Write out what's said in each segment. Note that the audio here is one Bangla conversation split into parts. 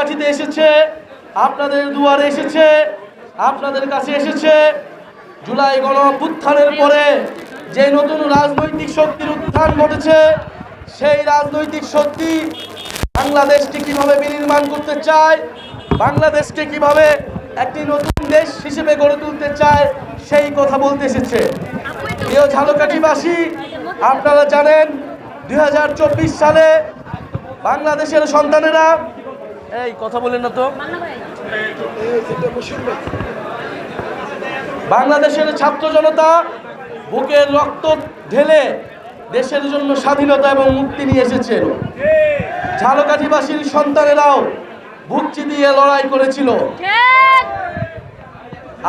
ঝালকাঠিতে এসেছে, আপনাদের দুয়ারে এসেছে, আপনাদের কাছে এসেছে। জুলাই গণ অভ্যুত্থানের পরে যে নতুন রাজনৈতিক শক্তির উত্থান ঘটেছে, সেই রাজনৈতিক শক্তি বাংলাদেশকে কীভাবে বিনির্মাণ করতে চায়, বাংলাদেশকে কীভাবে একটি নতুন দেশ হিসেবে গড়ে তুলতে চায়, সেই কথা বলতে এসেছে। প্রিয় ঝালকাঠিবাসী, আপনারা জানেন, দুই হাজার চব্বিশ সালে বাংলাদেশের সন্তানেরা এই কথা বলেন না তো। বাংলাদেশের ছাত্র জনতা বুকের রক্ত ঢেলে দেশের জন্য স্বাধীনতা এবং মুক্তি নিয়ে এসেছেন। ঝালকাঠিবাসীর সন্তানেরাও বুক চিতিয়ে লড়াই করেছিল।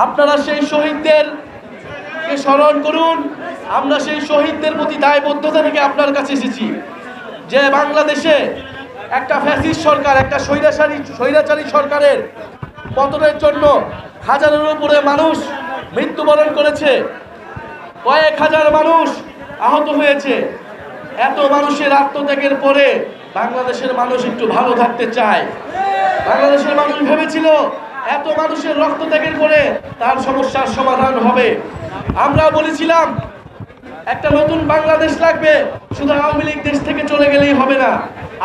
আপনারা সেই শহীদদের স্মরণ করুন আমরা সেই শহীদদের প্রতি দায়বদ্ধতা থেকে আপনার কাছে এসেছি। যে বাংলাদেশে একটা ফ্যাসিস্ট সরকার, একটা স্বৈরাচারী স্বৈরাচারী সরকারের পতনের জন্য হাজারের উপরে মানুষ মৃত্যুবরণ করেছে। কয়েক হাজার মানুষ আহত হয়েছে। এত মানুষের আত্মত্যাগের পরে বাংলাদেশের মানুষ একটু ভালো থাকতে চায়। বাংলাদেশের মানুষ ভেবেছিল এত মানুষের রক্ত ত্যাগের পরে তার সমস্যার সমাধান হবে। আমরা বলেছিলাম একটা নতুন বাংলাদেশ লাগবে। শুধু আওয়ামী লীগ দেশ থেকে চলে গেলেই হবে না।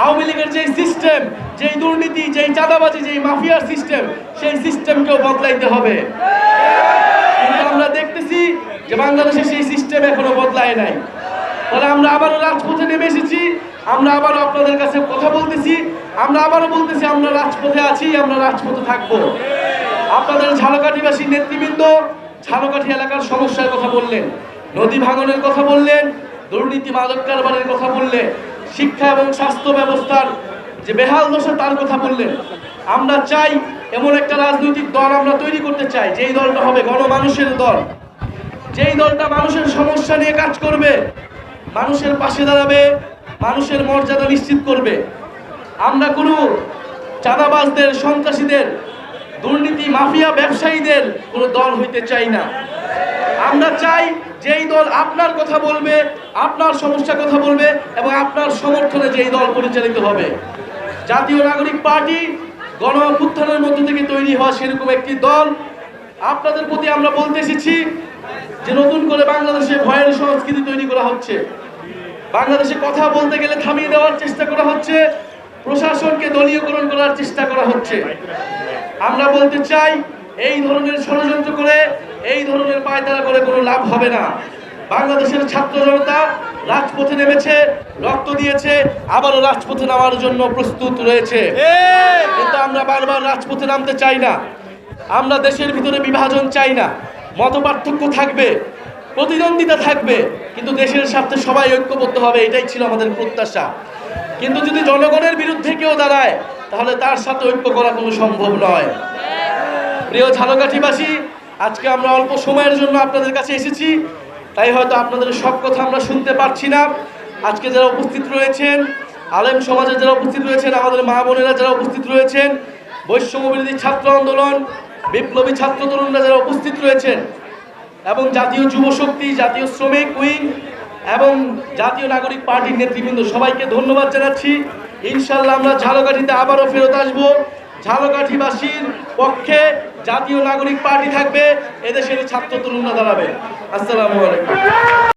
আওয়ামী লীগের যেই সিস্টেম যেই দুর্নীতি, যেই চাঁদাবাজি, যেই মাফিয়ার সিস্টেম সেই সিস্টেমকেও বদলাইতে হবে। কিন্তু আমরা দেখতেছি যে বাংলাদেশে সেই সিস্টেম এখনও বদলায় নাই। তাহলে আমরা আবারও রাজপথে নেমে এসেছি। আমরা আবারও আপনাদের কাছে কথা বলতেছি। আমরা আবারও বলতেছি, আমরা রাজপথে আছি, আমরা রাজপথে থাকব। আপনাদের ঝালকাঠিবাসী নেতৃবৃন্দ, ঝালকাঠি এলাকার সমস্যার কথা বললেন। নদী ভাঙনের কথা বললেন, দুর্নীতি মাদক কারবারের কথা বললেন, শিক্ষা এবং স্বাস্থ্য ব্যবস্থার যে বেহাল দশা তার কথা বললেন। আমরা চাই এমন একটা রাজনৈতিক দল আমরা তৈরি করতে চাই, যেই দলটা হবে গণমানুষের দল। যেই দলটা মানুষের সমস্যা নিয়ে কাজ করবে, মানুষের পাশে দাঁড়াবে, মানুষের মর্যাদা নিশ্চিত করবে। আমরা কোনো চাঁদাবাজদের, সন্ত্রাসীদের, দুর্নীতি মাফিয়া ব্যবসায়ীদের কোনো দল হইতে চাই না। আমরা চাই যেই দল আপনার কথা বলবে, আপনার সমস্যার কথা বলবে এবং আপনার সমর্থনে যেই দল পরিচালিত হবে। জাতীয় নাগরিক পার্টি গণ অভ্যুত্থানের মধ্য থেকে তৈরি হওয়া সেরকম একটি দল আপনাদের প্রতি আমরা বলতে এসেছি যে নতুন করে বাংলাদেশে ভয়ের সংস্কৃতি তৈরি করা হচ্ছে। বাংলাদেশে কথা বলতে গেলে থামিয়ে দেওয়ার চেষ্টা করা হচ্ছে, প্রশাসনকে দলীয়করণ করার চেষ্টা করা হচ্ছে। আমরা বলতে চাই এই ধরনের ষড়যন্ত্র করে, এই ধরনের পায়তারা করে কোনো লাভ হবে না। বাংলাদেশের ছাত্র জনতা রাজপথে নেমেছে, রক্ত দিয়েছে, আবারও রাজপথে নামার জন্য প্রস্তুত রয়েছে। কিন্তু আমরা বারবার রাজপথে নামতে চাই না। আমরা দেশের ভিতরে বিভাজন চাই না। মত পার্থক্য থাকবে, প্রতিদ্বন্দ্বিতা থাকবে, কিন্তু দেশের স্বার্থে সবাই ঐক্যবদ্ধ হবে, এটাই ছিল আমাদের প্রত্যাশা। কিন্তু যদি জনগণের বিরুদ্ধে কেউ দাঁড়ায়, তাহলে তার সাথে ঐক্য করা কোনো সম্ভব নয়। প্রিয় ঝালকাঠিবাসী, আজকে আমরা অল্প সময়ের জন্য আপনাদের কাছে এসেছি। তাই হয়তো আপনাদের সব কথা আমরা শুনতে পারছি না। আজকে যারা উপস্থিত রয়েছেন, আলেম সমাজের যারা উপস্থিত রয়েছেন, আমাদের মা বোনেরা যারা উপস্থিত রয়েছেন, বৈষম্য বিরোধী ছাত্র আন্দোলন, বিপ্লবী ছাত্র তরুণরা যারা উপস্থিত রয়েছেন, এবং জাতীয় যুব শক্তি, জাতীয় শ্রমিক, উইং, এবং জাতীয় নাগরিক পার্টির নেতৃবৃন্দ, সবাইকে ধন্যবাদ জানাচ্ছি। ইনশাল্লাহ আমরা ঝালকাঠিতে আবারও ফেরত আসব। ঝালকাঠিবাসীর পক্ষে জাতীয় নাগরিক পার্টি থাকবে এদেশের ছাত্র তরুণরা দাঁড়াবে। আসসালামু আলাইকুম।